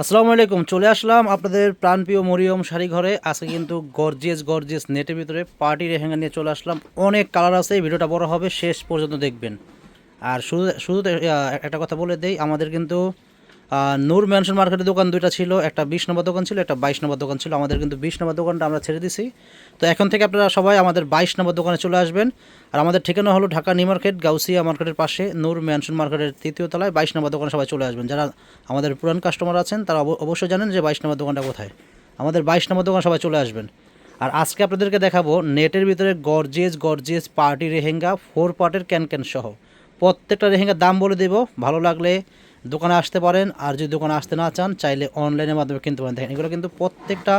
আসসালামু আলাইকুম, চলে আসলাম আপনাদের প্রাণপ্রিয় মরিয়ম শাড়ি ঘরে আজকে কিন্তু গর্জিয়াস গর্জিয়াস নেটের ভিতরে পার্টি রেহেঙ্গা নিয়ে চলে আসলাম। অনেক কালার আছে ভিডিওটা বড় হবে, শেষ পর্যন্ত দেখবেন। আর শুধু শুধু একটা কথা বলে দেই, আমাদের কিন্তু নূর ম্যানশন মার্কেটের দোকান দুইটা ছিল, একটা বিশ নম্বর দোকান ছিল, একটা বাইশ নম্বর দোকান ছিল। আমাদের কিন্তু বিশ নম্বর দোকানটা আমরা ছেড়ে দিছি। তো এখন থেকে আপনারা সবাই আমাদের বাইশ নম্বর দোকানে চলে আসবেন। আর আমাদের ঠিকানা হলো ঢাকা নিউ মার্কেট, গাউসিয়া মার্কেটের পাশে, নূর ম্যানশন মার্কেটের তৃতীয় তলায়। বাইশ নম্বর দোকানে সবাই চলে আসবেন। যারা আমাদের পুরান কাস্টমার আছেন, তারা অব- অবশ্যই জানেন যে বাইশ নম্বর দোকানটা কোথায়। আমাদের বাইশ নম্বর দোকান সবাই চলে আসবেন। আর আজকে আপনাদেরকে দেখাবো নেটের ভিতরে gorgeous gorgeous party lehenga four পার্টের ক্যান ক্যান সহ। প্রত্যেকটা রেহেঙ্গার দাম বলে দেবো। ভালো লাগলে দোকানে আসতে পারেন, আর যদি দোকানে আসতে না চান, চাইলে অনলাইনের মাধ্যমে কিনতে পারেন। দেখেন, এগুলো কিন্তু প্রত্যেকটা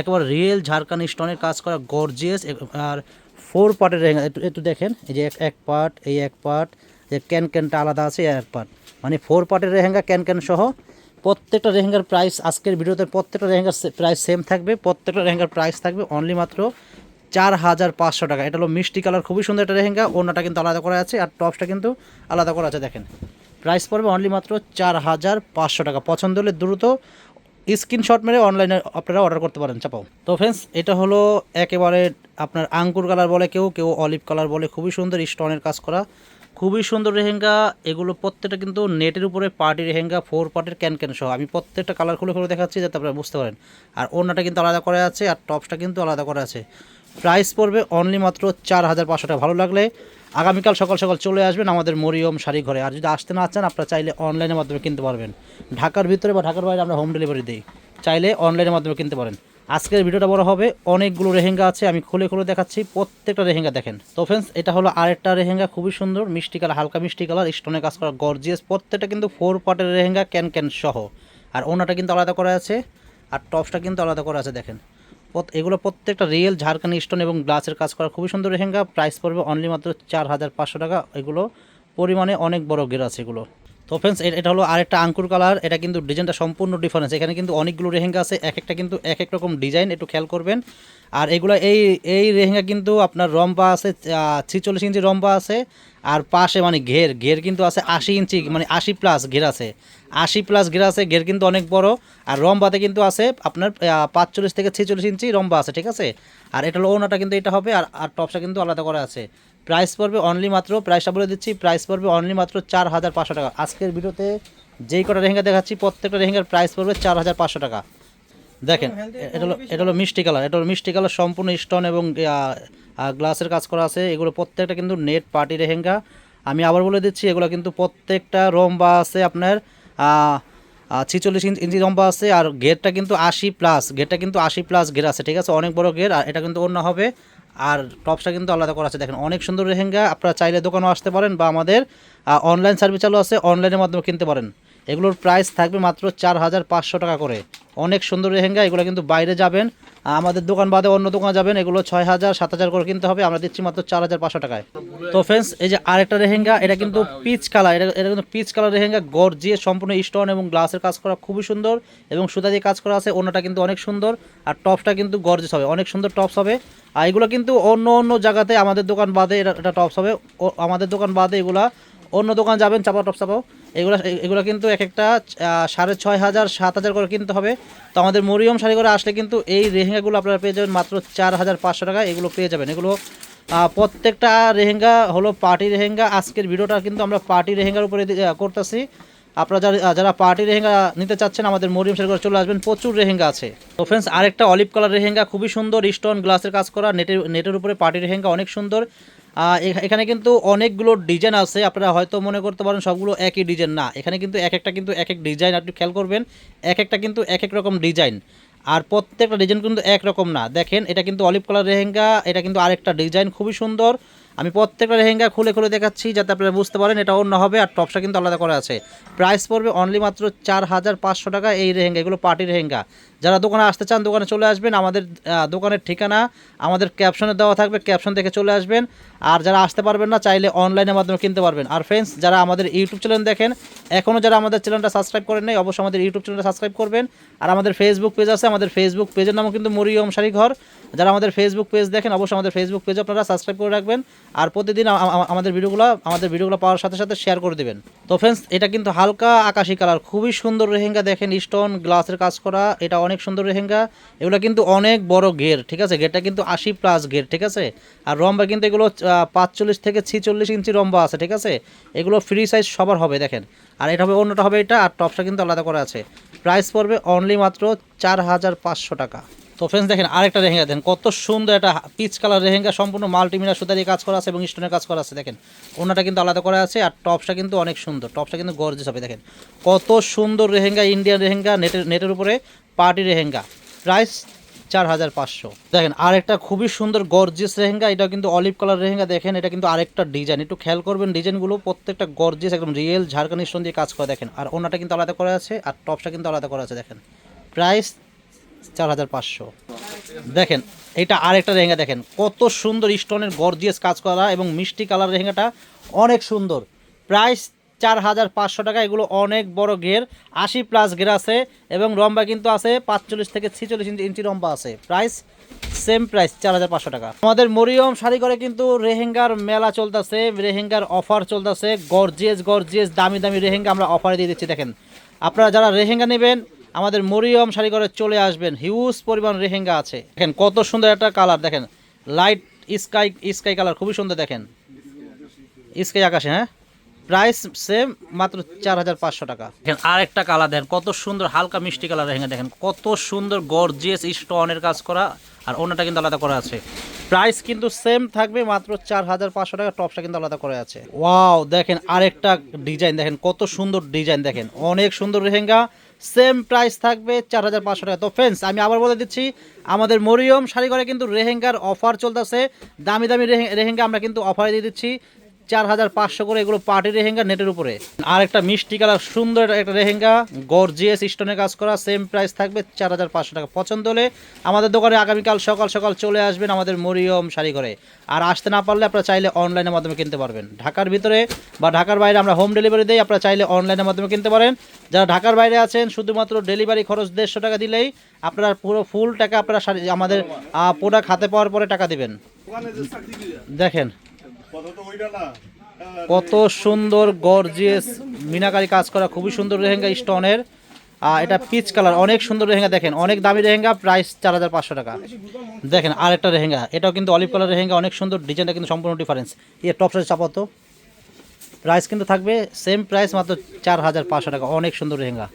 একবার রিয়েল ঝাড়খানি স্টোনের কাজ করা গর্জিয়াস আর ফোর পার্টের রেহেঙ্গা একটু দেখেন, এই যে এক পার্ট এই এক পার্ট যে ক্যান ক্যানটা আলাদা আছে এক পার্ট মানে ফোর পার্টের রেহেঙ্গা ক্যান ক্যান সহ প্রত্যেকটা রেহেঙ্গার প্রাইস আজকের ভিডিওতে প্রত্যেকটা রেহেঙ্গার প্রাইস সেম থাকবে, প্রত্যেকটা রেহেঙ্গার প্রাইস থাকবে অনলি মাত্র চার হাজার পাঁচশো টাকা। এটা হলো মিষ্টি কালার খুবই সুন্দর একটা রেহেঙ্গা ওনাটা কিন্তু আলাদা করা আছে, আর টপসটা কিন্তু আলাদা করা আছে, দেখেন। প্রাইস পড়বে অনলি মাত্র চার হাজার পাঁচশো টাকা। পছন্দ হলে দ্রুত স্ক্রিনশট মেরে অনলাইনে আপনারা অর্ডার করতে পারেন। চাপাও। তো ফ্রেন্ডস এটা হলো একেবারে আপনার আঙ্কুর কালার বলে কেউ কেউ অলিভ কালার বলে। খুবই সুন্দর স্টোনের কাজ করা। খুবই সুন্দর রেহেঙ্গা এগুলো প্রত্যেকটা কিন্তু নেটের উপরে পার্টি রেহেঙ্গা ফোর পার্টের ক্যান ক্যান সহ। আমি প্রত্যেকটা কালার খুলে খুলে দেখাচ্ছি যাতে আপনারা বুঝতে পারেন। আর ওনাটা কিন্তু আলাদা করা আছে, আর টপসটা কিন্তু আলাদা করা আছে। প্রাইস পড়বে অনলি মাত্র চার হাজার পাঁচশো টাকা। ভালো লাগলে আগামীকাল সকাল সকাল চলে আসবেন আমাদের মরিয়ম শাড়ি ঘরে। আর যদি আসতে না চান, আপনারা চাইলে অনলাইনের মাধ্যমে কিনতে পারবেন। ঢাকার ভিতরে বা ঢাকার বাইরে আমরা হোম ডেলিভারি দিই। চাইলে অনলাইনের মাধ্যমে কিনতে পারেন। আজকের ভিডিওটা বড় হবে, অনেকগুলো রেহেঙ্গা আছে, আমি খুলে খুলে দেখাচ্ছি। প্রত্যেকটা রেহেঙ্গা দেখেন। তো ফ্রেন্ডস এটা হলো আরেকটা রেহেঙ্গা, খুবই সুন্দর, মিষ্টি কালার হালকা মিষ্টি কালার স্টোনে কাজ করা গর্জিয়াস প্রত্যেকটা কিন্তু ফোর পার্টের রেহেঙ্গা, ক্যান ক্যান সহ। আর ওনাটা কিন্তু আলাদা করা আছে, আর টপসটা কিন্তু আলাদা করা আছে, দেখেন। এগুলো প্রত্যেকটা রিয়েল ঝাড়খানি স্টোন এবং গ্লাসের কাজ করা। খুবই সুন্দর রেহেঙ্গা প্রাইস পড়বে অনলি মাত্র চার হাজার পাঁচশো টাকা। এগুলো পরিমাণে অনেক বড় গের আছে এগুলো। তো ফ্রেন্ডস এটা হলো আরেকটা আঙ্কুর কালার এটা কিন্তু ডিজাইনটা সম্পূর্ণ ডিফারেন্স এখানে কিন্তু অনেকগুলো রেহেঙ্গা আছে, এক একটা কিন্তু এক এক রকম ডিজাইন একটু খেয়াল করবেন। আর এগুলো এই এই রেহেঙ্গা কিন্তু আপনার রম্বা আছে ছিচল্লিশ ইঞ্চি রম্বা আছে, আর পাশে মানে ঘের ঘের কিন্তু আছে আশি ইঞ্চি মানে আশি প্লাস ঘের আছে। আশি প্লাস ঘের আছে, ঘের কিন্তু অনেক বড়, আর রম্বাতে কিন্তু আছে আপনার পাঁচচল্লিশ থেকে ছেচল্লিশ ইঞ্চি রম্বা আছে, ঠিক আছে? আর এটা হলো ওনাটা কিন্তু এটা হবে, আর আর টপসটা কিন্তু আলাদা করা আছে। প্রাইস পড়বে অনলি মাত্র প্রাইসটা বলে দিচ্ছি প্রাইস পড়বে অনলি মাত্র চার হাজার পাঁচশো টাকা। আজকের ভিডিওতে যেই কটা রেহেঙ্গা দেখাচ্ছি, প্রত্যেকটা রেহেঙ্গার প্রাইস পড়বে চার হাজার পাঁচশো টাকা। দেখেন এটা হলো এটা হলো মিষ্টি কালার এটা হলো মিষ্টি কালার সম্পূর্ণ স্টোন এবং গ্লাসের কাজ করা আছে। এগুলো প্রত্যেকটা কিন্তু নেট পার্টি রেহেঙ্গা আমি আবার বলে দিচ্ছি এগুলো কিন্তু প্রত্যেকটা রম্বা আছে আপনার ছিচল্লিশ ইঞ্চি ইঞ্চি লম্বা আছে। আর গেটটা কিন্তু আশি প্লাস গেটটা কিন্তু আশি প্লাস গের আছে ঠিক আছে? অনেক বড় গের আর এটা কিন্তু অন্য হবে। আর টপসটা কিন্তু আলাদা করা আছে। দেখেন অনেক সুন্দর রেহেঙ্গা আপনারা চাইলে দোকানেও আসতে পারেন বা আমাদের অনলাইন সার্ভিস চালু আছে অনলাইনের মাধ্যমে কিনতে পারেন। এগুলোর প্রাইস থাকবে মাত্র চার হাজার পাঁচশো টাকা করে। অনেক সুন্দর লেহেঙ্গা, এগুলো কিন্তু বাইরে যাবেন আমাদের দোকান বাদে অন্য দোকানে যাবেন, এগুলো ছয় হাজার, সাত হাজার করে কিনতে হবে, আমরা দিচ্ছি মাত্র চার হাজার পাঁচশো টাকায়। তো ফ্রেন্ডস এই যে আরেকটা রেহেঙ্গা এটা কিন্তু পিচ কালার এটা এটা কিন্তু পিচ কালার রেহেঙ্গা গর্জিয়ে সম্পূর্ণ স্টোন এবং গ্লাসের কাজ করা খুবই সুন্দর এবং সুতা দিয়ে কাজ করা আছে অন্যটা কিন্তু অনেক সুন্দর আর টপসটা কিন্তু গর্জিয়াস হবে, অনেক সুন্দর টপস হবে। আর এগুলো কিন্তু অন্য অন্য জায়গাতে আমাদের দোকান বাদে এটা এটা টপস হবে আমাদের দোকান বাদে এগুলা অন্য দোকান যাবেন চাপা টপ চাপাও, এগুলো এগুলো কিন্তু এক একটা সাড়ে ছয় হাজার, সাত হাজার করে কিনতে হবে। তো আমাদের মরিয়ম শাড়ি করে আসলে কিন্তু এই রেহেঙ্গাগুলো আপনারা পেয়ে যাবেন মাত্র চার হাজার পাঁচশো টাকা এগুলো পেয়ে যাবেন। এগুলো প্রত্যেকটা রেহেঙ্গা হলো পার্টি রেহেঙ্গা আজকের ভিডিওটা কিন্তু আমরা পার্টি রেহেঙ্গার উপরে করতেছি। আপনারা যারা যারা পার্টি রেহেঙ্গা নিতে চাচ্ছেন, আমাদের মরিয়ম শাড়ি করে চলে আসবেন, প্রচুর রেহেঙ্গা আছে। তো ফ্রেন্ডস আরেকটা অলিভ কালার রেহেঙ্গা খুবই সুন্দর স্টোন গ্লাসের কাজ করা নেটের নেটের উপরে পার্টি রেহেঙ্গা অনেক সুন্দর। এখানে কিন্তু অনেকগুলো ডিজাইন আছে। আপনারা হয়তো মনে করতে পারেন সবগুলো একই ডিজাইন। না, এখানে কিন্তু এক একটা কিন্তু এক এক ডিজাইন, আপনি খেয়াল করবেন এক একটা কিন্তু এক এক রকম ডিজাইন। আর প্রত্যেকটা ডিজাইন কিন্তু একরকম না। দেখেন, এটা কিন্তু অলিভ কালার রেহেঙ্গা এটা কিন্তু আরেকটা ডিজাইন, খুবই সুন্দর। আমি প্রত্যেকটা লেহেঙ্গা খুলে খুলে দেখাচ্ছি যাতে আপনারা বুঝতে পারেন এটা অন্য হবে আর টপসা কিন্তু আলাদা করা আছে। প্রাইস পড়বে অনলি মাত্র চার হাজার পাঁচশো টাকা এই রেহেঙ্গা এগুলো পার্টি রেহেঙ্গা যারা দোকানে আসতে চান, দোকানে চলে আসবেন, আমাদের দোকানের ঠিকানা, আমাদের ক্যাপশনে দেওয়া থাকবে ক্যাপশন থেকে চলে আসবেন। আর যারা আসতে পারবেন না, চাইলে অনলাইনের মাধ্যমে কিনতে পারবেন। আর ফ্রেন্ডস যারা আমাদের ইউটিউব চ্যানেল দেখেন এখনও যারা আমাদের চ্যানেলটা সাবস্ক্রাইব করেন নাই, অবশ্যই আমাদের ইউটিউব চ্যানেলটা সাবস্ক্রাইব করবেন। আর আমাদের ফেসবুক পেজ আছে, আমাদের ফেসবুক পেজের নামও কিন্তু মরিয়ম শাড়ি ঘর যারা আমাদের ফেসবুক পেজ দেখেন, অবশ্যই আমাদের ফেসবুক পেজ আপনারা সাবস্ক্রাইব করে রাখবেন। আর প্রতিদিন আমাদের ভিডিওগুলো আমাদের ভিডিওগুলো পাওয়ার সাথে সাথে শেয়ার করে দেবেন। তো ফ্রেন্ডস এটা কিন্তু হালকা আকাশি কালার খুবই সুন্দর রেহেঙ্গা দেখেন স্টোন গ্লাসের কাজ করা, এটা অনেক সুন্দর রেহেঙ্গা। এগুলো কিন্তু অনেক বড় ঘের ঠিক আছে? ঘেরটা কিন্তু আশি প্লাস ঘের ঠিক আছে? আর রম্বা কিন্তু এগুলো পাঁচচল্লিশ থেকে ছিচল্লিশ ইঞ্চি রম্বা আছে, ঠিক আছে? এগুলো ফ্রি সাইজ সবার হবে, দেখেন। আর এটা হবে, অন্যটা হবে এটা, আর টপসটা কিন্তু আলাদা করা আছে। প্রাইস পড়বে অনলি মাত্র চার হাজার পাঁচশো টাকা। তো ফ্রেন্ডস দেখেন, আরেকটা রেহেঙ্গা দেখেন, কত সুন্দর একটা পিচ কালার রেহেঙ্গা সম্পূর্ণ মাল্টিমিনার সুতা দিয়ে কাজ করা আছে এবং স্টোনের কাজ করা আছে, দেখেন। ওনাটা কিন্তু আলাদা করা আছে আর টপসটা কিন্তু অনেক সুন্দর টপসটা কিন্তু গর্জেস হবে, দেখেন। কত সুন্দর রেহেঙ্গা ইন্ডিয়ান রেহেঙ্গা নেটের নেটের উপরে পার্টি রেহেঙ্গা প্রাইস চার হাজার পাঁচশো। দেখেন, আরেকটা খুবই সুন্দর গর্জিয়াস রেহেঙ্গা এটা কিন্তু অলিভ কালার রেহেঙ্গা দেখেন, এটা কিন্তু আরেকটা ডিজাইন একটু খেয়াল করবেন ডিজাইনগুলো প্রত্যেকটা গর্জিয়াস একদম রিয়েল ঝাড়খানি স্টোন দিয়ে কাজ করা, দেখেন। আর ওনাটা কিন্তু আলাদা করা আছে আর টপসটা কিন্তু আলাদা করা আছে, দেখেন। প্রাইস চার হাজার পাঁচশো। দেখেন, এটা আরেকটা লেহেঙ্গা দেখেন, কত সুন্দর স্টোনের গর্জিয়াস কাজ করা এবং মিষ্টি কালার লেহেঙ্গাটা অনেক সুন্দর। প্রাইস চার হাজার পাঁচশো টাকা, এগুলো অনেক বড় ঘের, আশি প্লাস ঘের আছে এবং লম্বা কিন্তু আছে পাঁচচল্লিশ থেকে ছিচল্লিশ ইঞ্চি ইঞ্চি রম্বা আছে। প্রাইস সেম প্রাইস চার হাজার পাঁচশো টাকা। আমাদের মরিয়ম শাড়ি করে কিন্তু রেহেঙ্গার মেলা চলতেছে রেহেঙ্গার অফার চলতেছে, গর্জিয়াস গর্জিয়াস, দামি দামি রেহেঙ্গা আমরা অফারে দিয়ে দিচ্ছি। দেখেন, আপনারা যারা রেহেঙ্গা নেবেন আমাদের মরিয়ম শাড়ি করে চলে আসবেন। হিউজ পরিমাণ রেহেঙ্গা আছে। দেখেন কত সুন্দর একটা কালার, দেখেন। লাইট স্কাই স্কাই কালার খুবই সুন্দর, দেখেন। স্কাই আকাশে হ্যাঁ? প্রাইস সেম মাত্র চার হাজার পাঁচশো টাকা। দেখেন, আরেকটা কালার, দেখেন, কত সুন্দর, হালকা মিষ্টি কালার, রেহেঙ্গা, দেখেন। কত সুন্দর গর্জিয়াস স্টোনের কাজ করা, আর অন্যটা কিন্তু আলাদা করা আছে। প্রাইস কিন্তু সেম থাকবে, মাত্র চার হাজার পাঁচশো টাকা টপসটা কিন্তু আলাদা করে আছে। ওয়াও দেখেন, আরেকটা ডিজাইন দেখেন, কত সুন্দর ডিজাইন দেখেন। অনেক সুন্দর রেহেঙ্গা সেম প্রাইস থাকবে চার হাজার পাঁচশো টাকা। তো ফ্রেন্ডস আমি আবার বলে দিচ্ছি, আমাদের মরিয়ম শাড়ি ঘরে কিন্তু রেহেঙ্গার অফার চলতেছে। দামি দামি রেহে- রেহেঙ্গা আমরা কিন্তু অফারে দিয়ে দিচ্ছি। চার হাজার পাঁচশো করে এগুলো পার্টি রেহেঙ্গা নেটের উপরে। আর একটা মিষ্টি কালার, সুন্দর একটা রেহেঙ্গা গর্জিয়াস স্টোনের কাজ করা সেম প্রাইস থাকবে চার হাজার পাঁচশো টাকা। পছন্দ হলে আমাদের দোকানে আগামীকাল সকাল সকাল চলে আসবেন আমাদের মরিয়ম শাড়ি ঘরে আর আসতে না পারলে আপনারা চাইলে অনলাইনের মাধ্যমে কিনতে পারবেন। ঢাকার ভিতরে বা ঢাকার বাইরে আমরা হোম ডেলিভারি দিই, আপনারা চাইলে অনলাইনের মাধ্যমে কিনতে পারেন। যারা ঢাকার বাইরে আছেন, শুধুমাত্র ডেলিভারি খরচ দেড়শো টাকা দিলেই আপনারা পুরো ফুল টাকা আপনারা আমাদের প্রোডাক্ট হাতে পাওয়ার পরে টাকা দেবেন। দেখেন কত সুন্দর গর্জিয়াস মিনাকারি কাজ করা, খুবই সুন্দর রেহেঙ্গা স্টোনের। আর এটা পিচ কালার অনেক সুন্দর রেহেঙ্গা দেখেন, অনেক দামি রেহেঙ্গা প্রাইস চার হাজার পাঁচশো টাকা। দেখেন আর একটা রেহেঙ্গা এটাও কিন্তু অলিভ কালার রেহেঙ্গা অনেক সুন্দর, ডিজাইনটা কিন্তু সম্পূর্ণ ডিফারেন্স ইয়ে টপ সাইজ চাপাত প্রাইস কিন্তু থাকবে সেম প্রাইস মাত্র চার হাজার পাঁচশো টাকা, অনেক সুন্দর রেহেঙ্গা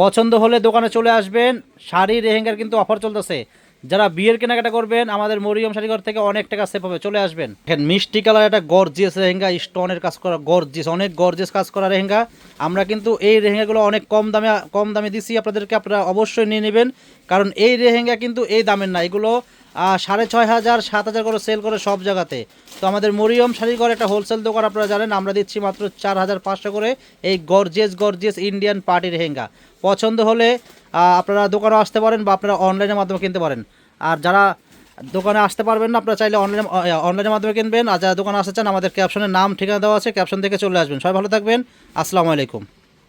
পছন্দ হলে দোকানে চলে আসবেন শাড়ি রেহেঙ্গার কিন্তু অফার চলতেছে। যারা বিয়ের কেনাকাটা করবেন, আমাদের মরিয়ম শাড়িঘর থেকে অনেক টাকা সেভ হবে। চলে আসবেন। দেখেন, মিষ্টি কালার একটা গর্জিয়াস রেহেঙ্গা স্টোনের কাজ করা গর্জিয়াস অনেক গর্জিয়াস কাজ করা রেহেঙ্গা আমরা কিন্তু এই রেহেঙ্গাগুলো অনেক কম দামে কম দামে দিচ্ছি আপনাদেরকে আপনারা অবশ্যই নিয়ে নেবেন। কারণ এই রেহেঙ্গা কিন্তু এই দামের না। এগুলো সাড়ে ছয় হাজার, সাত হাজার করে সেল করে সব জায়গাতে। তো আমাদের মরিয়ম শাড়িঘর একটা হোলসেল দোকান আপনারা জানেন, আমরা দিচ্ছি মাত্র চার হাজার পাঁচশো করে এই গর্জিয়াস গর্জিয়াস ইন্ডিয়ান পার্টির রেহেঙ্গা পছন্দ হলে আপনারা দোকানে আসতে পারেন বা আপনারা অনলাইনের মাধ্যমে কিনতে পারেন। আর যারা দোকানে আসতে পারবেন না, আপনারা চাইলে অনলাইন অনলাইনের মাধ্যমে কিনবেন। আর যারা দোকানে আসতে চান, আমাদের ক্যাপশনের নাম, ঠিকানা দেওয়া আছে ক্যাপশন থেকে চলে আসবেন। সবাই ভালো থাকবেন। আসসালামু আলাইকুম।